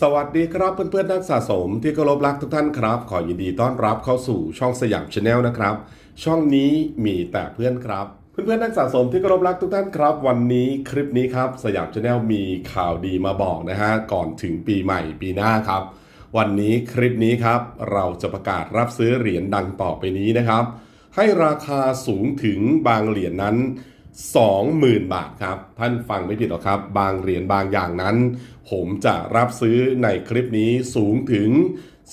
สวัสดีครับเพื่อนๆนักสะสมที่เคารพรักทุกท่านครับ ขอยินดีต้อนรับเข้าสู่ช่องสยามชาแนลนะครับ ช่องนี้มีแต่เพื่อนครับ เพื่อนๆนักสะสมที่เคารพรักทุกท่านครับ วันนี้คลิปนี้ครับสยามชาแนลมีข่าวดีมาบอกนะฮะก่อนถึงปีใหม่ปีหน้าครับ วันนี้คลิปนี้ครับ เราจะประกาศรับซื้อเหรียญดังต่อไปนี้นะครับ ให้ราคาสูงถึงบางเหรียญนั้น 20,000 บาทครับ ท่านฟังไม่ผิดหรอกครับ บางเหรียญบางอย่างนั้น ผมจะรับซื้อในคลิปนี้สูงถึง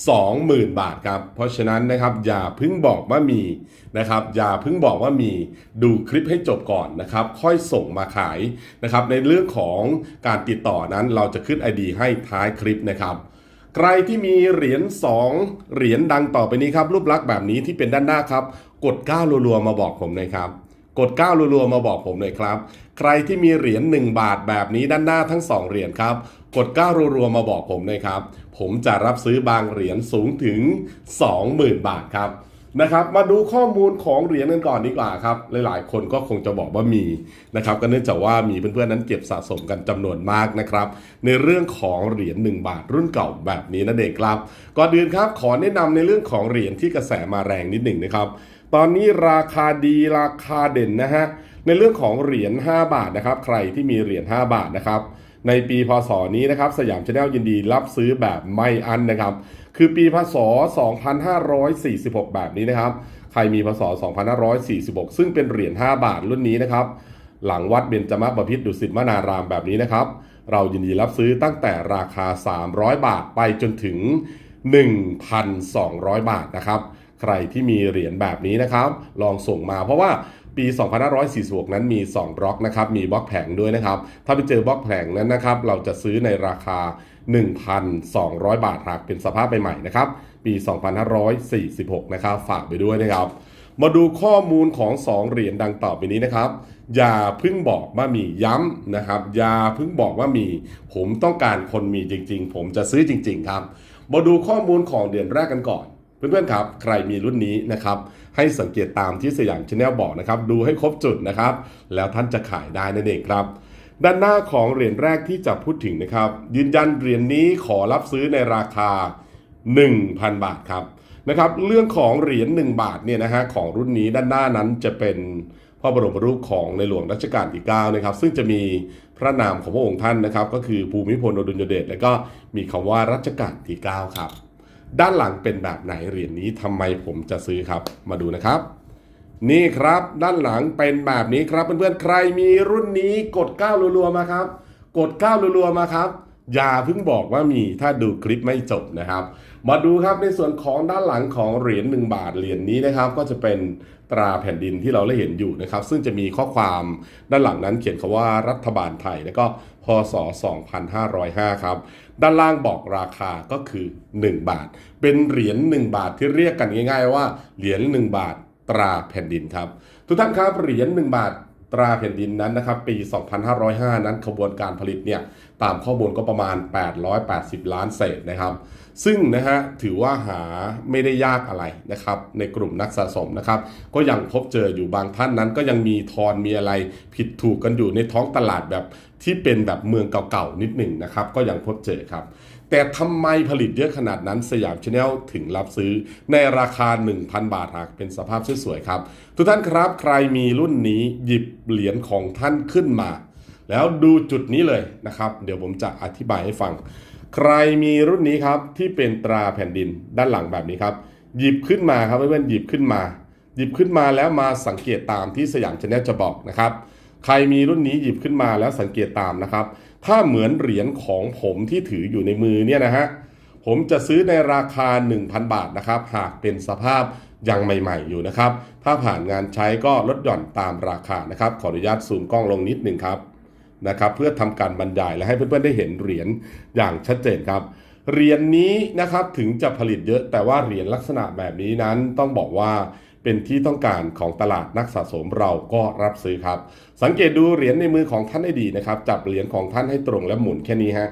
20,000 บาทครับ เพราะฉะนั้นนะครับอย่าเพิ่งบอกว่ามีนะครับ อย่าเพิ่งบอกว่ามีดูคลิปให้จบก่อนนะครับ ค่อยส่งมาขายนะครับ ในเรื่องของการติดต่อนั้นเราจะขึ้น ID ให้ท้ายคลิปนะครับใครที่มีเหรียญ2เหรียญดังต่อไปนี้ครับรูปลักษณ์แบบนี้ที่เป็นด้านหน้าครับ กด9รัวๆมาบอกผมหน่อยครับ กด9รัวๆมาบอกผมหน่อยครับ ใครที่มีเหรียญ1บาทแบบนี้ด้านหน้าทั้ง 2 เหรียญครับ กด9รัวๆมาบอกผมหน่อยครับ ผมจะรับซื้อบางเหรียญสูงถึง 20,000 บาทครับนะครับ มาดูข้อมูลของเหรียญกันก่อนดีกว่าครับ หลายๆ คนก็คงจะบอกว่ามีนะครับ ก็เนื่องจากว่ามีเพื่อนๆนั้นเก็บสะสมกันจำนวนมากนะครับ ในเรื่องของเหรียญ1บาทรุ่นเก่าแบบนี้นั่นเองครับ ก่อนอื่นครับขอแนะนำในเรื่องของเหรียญที่กระแสมาแรงนิดหนึ่งนะครับ ตอนนี้ราคาดีราคาเด่นนะฮะในเรื่องของเหรียญ5บาทนะครับ ใครที่มีเหรียญ5บาทนะครับในปีพศนี้นะครับสยามชาแนลยินดีรับซื้อแบบไม่อันนะครับ คือปีพศ 2546 แบบนี้นะครับ ใครมีพศ 2546 ซึ่งเป็นเหรียญ5บาทรุ่นนี้นะครับ หลังวัดเบญจมบพิตรดุสิตมนารามแบบนี้นะครับ เรายินดีรับซื้อตั้งแต่ราคา 300 บาทไปจนถึง 1,200 บาทนะครับ ใครที่มีเหรียญแบบนี้นะครับ ลองส่งมาเพราะว่าปี 2546 นั้นมี 2 บล็อกนะครับ มีบล็อกแผงด้วยนะครับ ถ้าไปเจอบล็อกแผงนั้นนะครับ เราจะซื้อในราคา 1,200 บาทหากเป็นสภาพใหม่ๆนะครับ ปี 2546 นะครับ ฝากไปด้วยนะครับ มาดูข้อมูลของ 2 เหรียญดังต่อไปนี้นะครับ อย่าเพิ่งบอกว่ามีย้ำนะครับ อย่าเพิ่งบอกว่ามี ผมต้องการคนมีจริง ๆ ผมจะซื้อจริง ๆ ครับ มาดูข้อมูลของเดือนแรกกันก่อน เพื่อนๆครับใครมีรุ่นนี้นะครับให้สังเกตตามที่สยามชาแนลบอกนะครับดูให้ครบจุดนะครับแล้วท่านจะขายได้นั่นเองครับ ด้านหน้าของเหรียญแรกที่จะพูดถึงนะครับ ยืนยันเหรียญนี้ขอรับซื้อในราคา 1,000 บาทครับนะครับเรื่องของเหรียญ1บาทเนี่ยนะฮะของรุ่นนี้ด้านหน้านั้นจะเป็นพระบรมรูปของในหลวงรัชกาลที่9นะครับซึ่งจะมีพระนามของพระองค์ท่านนะครับ ก็คือภูมิพลอดุลยเดชและก็มีคำว่ารัชกาลที่9ครับ ด้านหลังเป็นแบบไหนเหรียญนี้ทำไมผมจะซื้อครับ มาดูนะครับ นี่ครับด้านหลังเป็นแบบนี้ครับเพื่อนๆใครมีรุ่นนี้กด9รัวๆมาครับ กด9รัวๆมาครับ อย่าเพิ่งบอกว่ามีถ้าดูคลิปไม่จบนะครับ มาดูครับในส่วนของด้านหลังของเหรียญ1บาทเหรียญนี้นะครับ ก็จะเป็นตราแผ่นดินที่เราได้เห็นอยู่นะครับ ซึ่งจะมีข้อความด้านหลังนั้นเขียนคำว่ารัฐบาลไทย แล้วก็พศ 2505 ครับ ด้านล่างบอกราคาก็คือ 1 บาท เป็นเหรียญ1บาทที่เรียกกันง่าย ๆ ว่าเหรียญ1บาทตราแผ่นดินครับ ทุกท่านครับเหรียญ1บาท ตราแผ่นดินนั้นนะครับปี 2505 นั้นขบวนการผลิตเนี่ยตามข้อมูลก็ประมาณ 880 ล้านเศษนะครับ ซึ่งนะฮะถือว่าหาไม่ได้ยากอะไรนะครับในกลุ่มนักสะสมนะครับ ก็ยังพบเจออยู่บางท่านนั้น ก็ยังมีทอนมีอะไรผิดถูกกันอยู่ในท้องตลาดแบบที่เป็นแบบเมืองเก่าๆนิดหนึ่งนะครับ ก็ยังพบเจอครับ แต่ทำไมผลิตเยอะขนาดนั้นสยามชาแนลถึงรับซื้อในราคา 1,000 บาทหากเป็นสภาพสวยๆครับ ทุกท่านครับใครมีรุ่นนี้หยิบเหรียญของท่านขึ้นมา แล้วดูจุดนี้เลยนะครับ เดี๋ยวผมจะอธิบายให้ฟัง ใครมีรุ่นนี้ครับที่เป็นตราแผ่นดินด้านหลังแบบนี้ครับ หยิบขึ้นมาครับเพื่อนๆหยิบขึ้นมา หยิบขึ้นมาแล้วมาสังเกตตามที่สยามชาแนลจะบอกนะครับ ใครมีรุ่นนี้หยิบขึ้นมาแล้วสังเกตตามนะครับ ถ้าเหมือนเหรียญของผมที่ถืออยู่ในมือเนี่ยนะฮะผมจะซื้อในราคา 1,000 บาทนะครับ หากเป็นสภาพยังใหม่ ๆ อยู่นะครับ ถ้าผ่านงานใช้ก็ลดหย่อนตามราคานะครับ ขออนุญาตซูมกล้องลงนิดหนึ่งครับนะครับเพื่อทำการบรรยายและให้เพื่อนๆได้เห็นเหรียญอย่างชัดเจนครับเหรียญนี้นะครับถึงจะผลิตเยอะแต่ว่าเหรียญลักษณะแบบนี้นั้นต้องบอกว่า เป็นที่ต้องการของตลาดนักสะสมเราก็รับซื้อครับ สังเกตดูเหรียญในมือของท่านให้ดีนะครับ จับเหรียญของท่านให้ตรงและหมุนแค่นี้ฮะ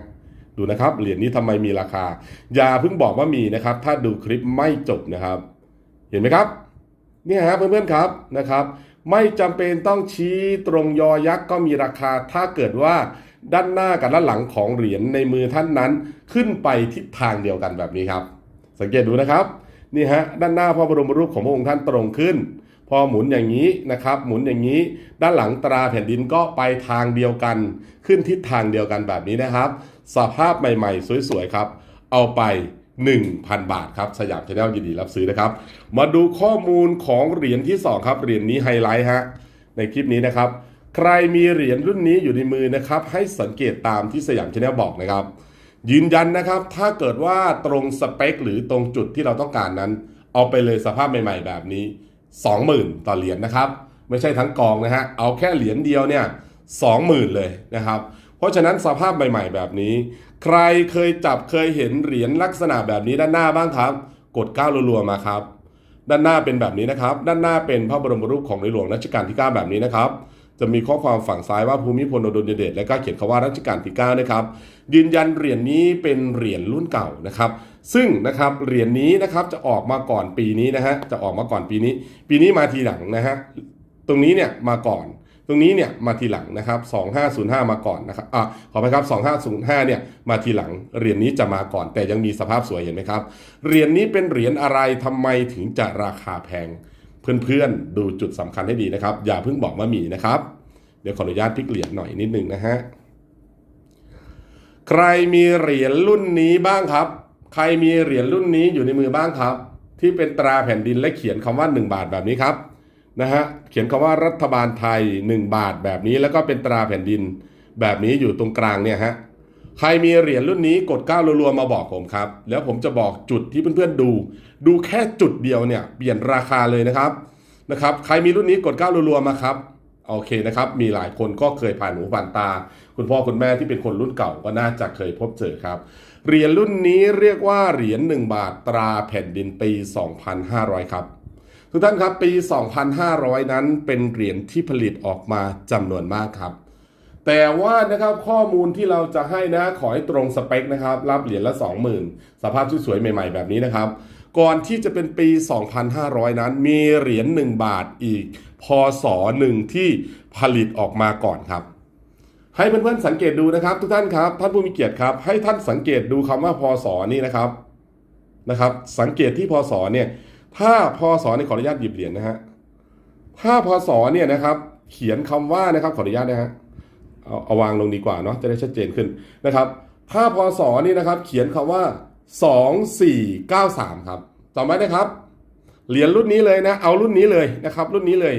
ดูนะครับเหรียญนี้ทำไมมีราคา อย่าเพิ่งบอกว่ามีนะครับ ถ้าดูคลิปไม่จบนะครับ เห็นไหมครับเนี่ยฮะเพื่อนๆครับนะครับ ไม่จำเป็นต้องชี้ตรงยอยักษ์ก็มีราคา ถ้าเกิดว่าด้านหน้ากับด้านหลังของเหรียญในมือท่านนั้น ขึ้นไปทิศทางเดียวกันแบบนี้ครับ สังเกตดูนะครับ นี่ฮะด้านหน้าพระบรมรูปของพระองค์ท่านตรงขึ้น พอหมุนอย่างนี้นะครับ หมุนอย่างนี้ ด้านหลังตราแผ่นดินก็ไปทางเดียวกัน ขึ้นทิศทางเดียวกันแบบนี้นะครับ สภาพใหม่ๆ สวยๆครับ เอาไป 1,000 บาทครับสยามชาแนลยินดีรับซื้อนะครับ มาดูข้อมูลของเหรียญที่ 2 ครับ เหรียญนี้ไฮไลท์ฮะในคลิปนี้นะครับ ใครมีเหรียญรุ่นนี้อยู่ในมือนะครับ ให้สังเกตตามที่สยามชาแนลบอกนะครับ ยืนยันนะครับ ถ้าเกิดว่าตรงสเปค หรือตรงจุดที่เราต้องการนั้น เอาไปเลยสภาพใหม่ ๆ แบบนี้ 20,000 ต่อเหรียญนะครับ ไม่ใช่ทั้งกองนะฮะ เอาแค่เหรียญเดียวเนี่ย20,000 เลยนะครับ เพราะฉะนั้นสภาพใหม่ ๆ แบบนี้ ใครเคยจับเคยเห็นเหรียญลักษณะแบบนี้ด้านหน้าบ้างครับ กดก้าวรัวๆมาครับ ด้านหน้าเป็นแบบนี้นะครับ ด้านหน้าเป็นพระบรมรูปของในหลวงรัชกาลที่ 9 แบบนี้นะครับ จะมีข้อความฝั่งซ้ายว่าภูมิพลอดุลยเดชและก็เขียนคำว่ารัชกาลที่9นะครับยืนยันเหรียญนี้เป็นเหรียญรุ่นเก่านะครับ ซึ่งนะครับเหรียญนี้นะครับจะออกมาก่อนปีนี้นะฮะจะออกมาก่อนปีนี้ ปีนี้มาทีหลังนะฮะตรงนี้เนี่ยมาก่อน ตรงนี้เนี่ยมาทีหลังนะครับ2505 มาก่อนนะครับอะขอไปครับ 2505เนี่ยมาทีหลังเหรียญนี้จะมาก่อน แต่ยังมีสภาพสวยเห็นไหมครับเหรียญนี้เป็นเหรียญอะไรทำไมถึงจะราคาแพง เพื่อนๆ ดูจุดสำคัญให้ดีนะครับ อย่าเพิ่งบอกว่ามีนะครับ เดี๋ยวขออนุญาตพลิกเหรียญหน่อยนิดนึงนะฮะ ใครมีเหรียญรุ่นนี้บ้างครับ ใครมีเหรียญรุ่นนี้อยู่ในมือบ้างครับ ที่เป็นตราแผ่นดินและเขียนคำว่า 1 บาทแบบนี้ครับนะฮะเขียนคำว่ารัฐบาลไทย 1 บาทแบบนี้ แล้วก็เป็นตราแผ่นดินแบบนี้อยู่ตรงกลางเนี่ยฮะ ใครมีเหรียญรุ่นนี้กดก้าวรัวๆมาบอกผมครับ แล้วผมจะบอกจุดที่เพื่อนๆดู ดูแค่จุดเดียวเนี่ยเปลี่ยนราคาเลยนะครับนะครับ ใครมีรุ่นนี้กดก้าวรัวๆมาครับโอเคนะครับ มีหลายคนก็เคยผ่านหูผ่านตา คุณพ่อคุณแม่ที่เป็นคนรุ่นเก่าก็น่าจะเคยพบเจอครับ เหรียญรุ่นนี้เรียกว่าเหรียญ1บาทตราแผ่นดินปี 2500 ครับ ทุกท่านครับปี 2500 นั้นเป็นเหรียญที่ผลิตออกมาจำนวนมากครับ แต่ว่านะครับข้อมูลที่เราจะให้นะขอให้ตรงสเปคนะครับ รับเหรียญละ 20,000 สภาพสวยๆใหม่ๆแบบนี้นะครับ ก่อนที่จะเป็นปี 2500 นั้น มีเหรียญ1บาทอีก พศหนึ่งที่ผลิตออกมาก่อนครับ ให้เพื่อนๆสังเกตดูนะครับ ทุกท่านครับ ท่านผู้มีเกียรติครับ ให้ท่านสังเกตดูคำว่าพศนี่นะครับนะครับ สังเกตที่พศเนี่ยถ้าพศเนี่ขออนุญาตหยิบเหรียญนะฮะถ้าพศเนี่ยนะครับ เขียนคำว่านะครับขออนุญาตนะฮะ เอาเอาวางลงดีกว่าเนาะจะได้ชัดเจนขึ้นนะครับถ้าพศนี่นะครับ เขียนคำว่า 2493 ครับจำไว้นะครับ เหรียญรุ่นนี้เลยนะ เอารุ่นนี้เลยนะครับ รุ่นนี้เลย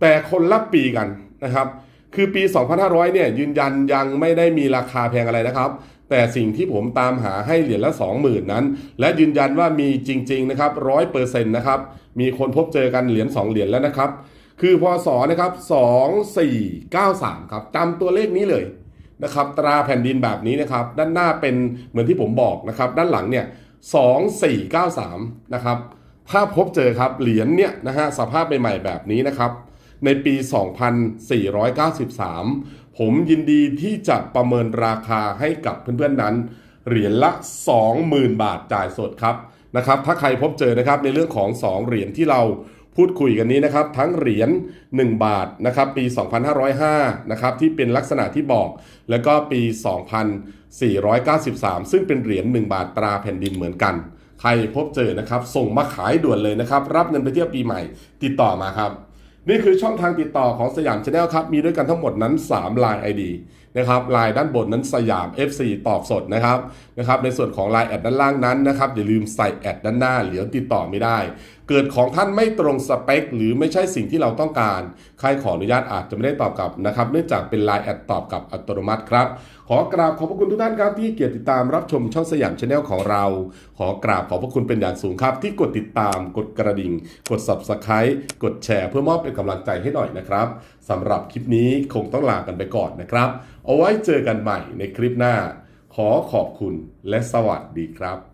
แต่คนละปีกันนะครับ คือปี 2500 เนี่ยยืนยันยังไม่ได้มีราคาแพงอะไรนะครับ แต่สิ่งที่ผมตามหาให้เหรียญละ 20,000 นั้น และยืนยันว่ามีจริง ๆ นะครับ100%นะครับ มีคนพบเจอกันเหรียญ2เหรียญแล้วนะครับ คือพศนะครับ2493ครับจำตัวเลขนี้เลยนะครับตราแผ่นดินแบบนี้นะครับ ด้านหน้าเป็นเหมือนที่ผมบอกนะครับ ด้านหลังเนี่ย2493นะครับถ้าพบเจอครับเหรียญเนี่ยนะฮะสภาพใหม่ๆแบบนี้นะครับ ในปี 2493 ผมยินดีที่จะประเมินราคาให้กับเพื่อนๆนั้น เหรียญละ 20,000 บาทจ่ายสดครับนะครับ ถ้าใครพบเจอนะครับในเรื่องของ 2 เหรียญที่เรา พูดคุยกันนี้นะครับทั้งเหรียญ1 บาทนะครับปี 2505นะครับที่เป็นลักษณะที่บอก แล้วก็ปี 2493 ซึ่งเป็นเหรียญ1บาทตราแผ่นดินเหมือนกัน ใครพบเจอนะครับ ส่งมาขายด่วนเลยนะครับ รับเงินไปเที่ยวปีใหม่ ติดต่อมาครับ นี่คือช่องทางติดต่อของสยามชาแนลครับ มีด้วยกันทั้งหมดนั้น3 Line ID นะครับไลน์ด้านบนนั้นสยาม FC ตอบสดนะครับนะครับ ในส่วนของ Line แอดด้านล่างนั้นนะครับอย่าลืมใส่แอดด้านหน้าเหลือติดต่อไม่ได้เกิดของท่านไม่ตรงสเปค หรือไม่ใช่สิ่งที่เราต้องการ ใครขออนุญาตอาจจะไม่ได้ตอบกลับนะครับ เนื่องจากเป็น Line แอดตอบกลับอัตโนมัติครับ ขอกราบขอบพระคุณทุกท่านครับที่เกียรติติดตามรับชมช่องสยามชาแนลของเรา ขอกราบขอบพระคุณเป็นอย่างสูงครับที่กดติดตามกดกระดิ่ง กด subscribe กดแชร์เพื่อมอบเป็นกำลังใจให้หน่อยนะครับสำหรับคลิปนี้คงต้องลากันไปก่อนนะครับ เอาไว้เจอกันใหม่ในคลิปหน้า ขอขอบคุณและสวัสดีครับ